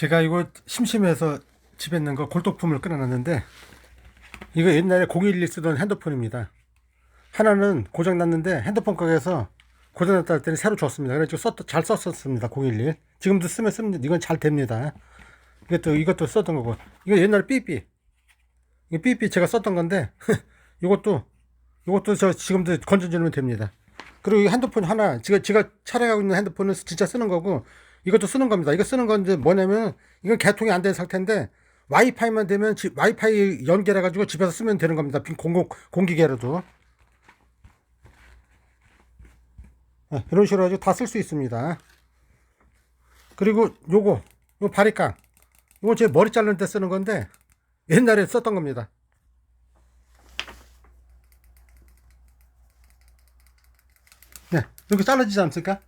제가 이거 심심해서 집에 있는 거 골동품을 끊어놨는데 이거 옛날에 011 쓰던 핸드폰입니다. 하나는 고장 났는데 핸드폰 가게에서 고장 났다 했더니 새로 줬습니다. 그래서 썼, 잘 썼었습니다. 011. 지금도 쓰면 쓰면 이건 잘 됩니다. 이것도 이것도 썼던 거고 이거 옛날에 삐삐 이거 삐삐 제가 썼던 건데 이것도 이것도 저 지금도 건져주면 됩니다. 그리고 이 핸드폰 하나 제가 제가 촬영하고 있는 핸드폰은 진짜 쓰는 거고 이것도 쓰는 겁니다. 이거 쓰는 건 이제 뭐냐면 이건 개통이 안 된 상태인데 와이파이만 되면 지- 와이파이 연결해 가지고 집에서 쓰면 되는 겁니다. 빈 공공 공기계로도 네, 이런 식으로 가지고 다쓸 수 있습니다. 그리고 요거 요 바리깡 이거 제 머리 자르는 때 쓰는 건데 옛날에 썼던 겁니다. 네, 이렇게 잘라지지 않습니까?